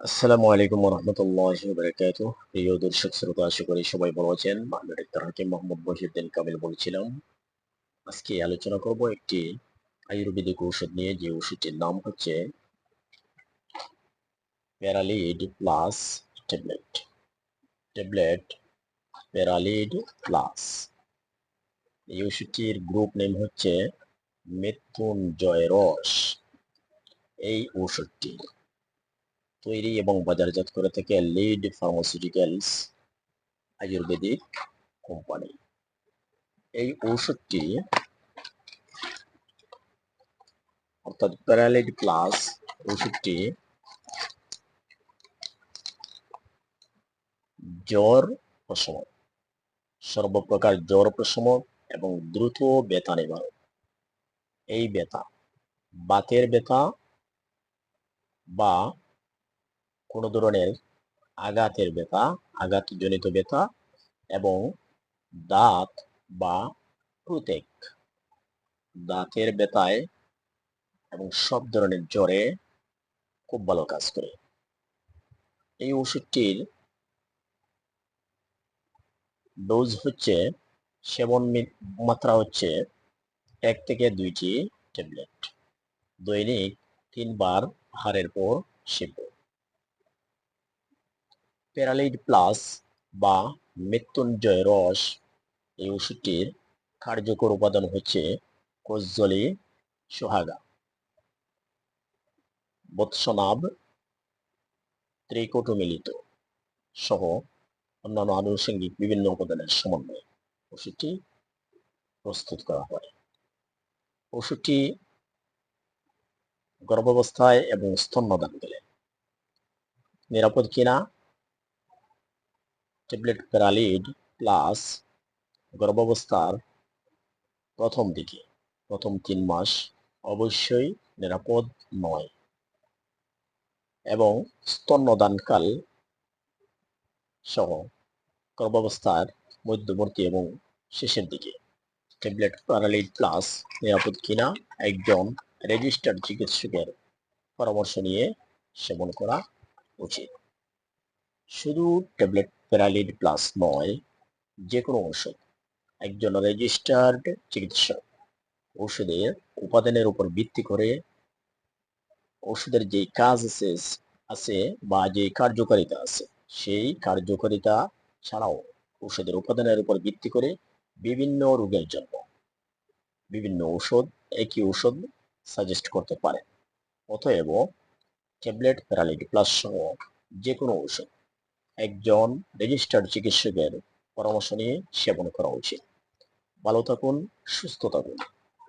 আসসালামু আলাইকুম রহমতুল্লাহ বারকাত প্রিয় দর্শক, শ্রোতা আশা করি সবাই ভালো আছেন। আমি ডাক্তার হাকিম মোহাম্মদ বহিউদ্দিন কামিল বলছিলাম, আজকে আলোচনা করব একটি আয়ুর্বেদিক ঔষধ নিয়ে। যে ওষুধটির নাম হচ্ছে Paralid plus tablet. Tablet Paralid plus. এই ওষুধটির গ্রুপ নেম হচ্ছে মৃত্যুঞ্জয় রস এই ওষুধটি তৈরি এবং বাজারজাত করে থাকে লিড ফার্মাসিউটিক্যালস, আয়ুর্বেদিক কোম্পানি। এই ঔষধটি অর্থাৎ প্যারালিড প্লাস ওষুধটি জ্বর প্রশমন, সর্বপ্রকার জ্বর প্রশমন এবং দ্রুত ব্যথা নিবারণ। এই ব্যথা, বাতের ব্যথা বা কোনো ধরনের আঘাতের ব্যথা, আঘাতজনিত ব্যথা এবং দাঁত বা প্রত্যেক দাঁতের ব্যথায় এবং সব ধরনের জ্বরে খুব ভালো কাজ করে। এই ওষুধটির ডোজ হচ্ছে সেবন মাত্রা হচ্ছে এক থেকে দুইটি ট্যাবলেট দৈনিক তিনবার হারের পর সেবন প্যারালাইড প্লাস বা মৃত্যুঞ্জয় রস এই ওষুধটির কার্যকর উপাদান হচ্ছে কোজলি সোহাগা, বৎসনাভ, ত্রিকোটমিলিত সহ অন্যান্য আনুষঙ্গিক বিভিন্ন উপাদানের সমন্বয়ে ওষুধটি প্রস্তুত করা হয়। ওষুধটি গর্ভাবস্থায় এবং স্তন্যদান গেলে নিরাপদ কিনা ট্যাবলেট প্যারালিড প্লাস গর্ভাবস্থার প্রথম দিকে, প্রথম তিন মাস অবশ্যই নিরাপদ নয়। এবং স্তন্যদানকাল সহ গর্ভাবস্থার মধ্যবর্তী এবং শেষের দিকে, ট্যাবলেট প্যারালিড প্লাস নিরাপদ কিনা একজন রেজিস্টার্ড চিকিৎসকের পরামর্শ নিয়ে সেবন করা উচিত। শুধু ট্যাবলেট প্যারালিড প্লাস নয় যে কোনো ওষুধ একজন রেজিস্টার্ড চিকিৎসক ওষুধের উপাদানের উপর ভিত্তি করে ওষুধের যে কাজ আছে আছে বা যে কার্যকারিতা আছে, সেই কার্যকারিতা ছাড়াও ওষুধের উপাদানের উপর ভিত্তি করে বিভিন্ন রোগের জন্য বিভিন্ন ওষুধ একই ওষুধ সাজেস্ট করতে পারে অতএব ট্যাবলেট প্যারালিড প্লাস সহ যে কোনো ওষুধ একজন রেজিস্টার্ড চিকিৎসকের পরামর্শ নিয়ে সেবন করা উচিত। ভালো থাকুন, সুস্থ থাকুন,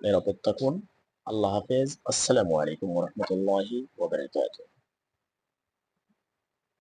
নিরাপদ থাকুন। আল্লাহ হাফেজ। আসসালামু আলাইকুম রহমতুল্লাহি ওবরাকাতুহ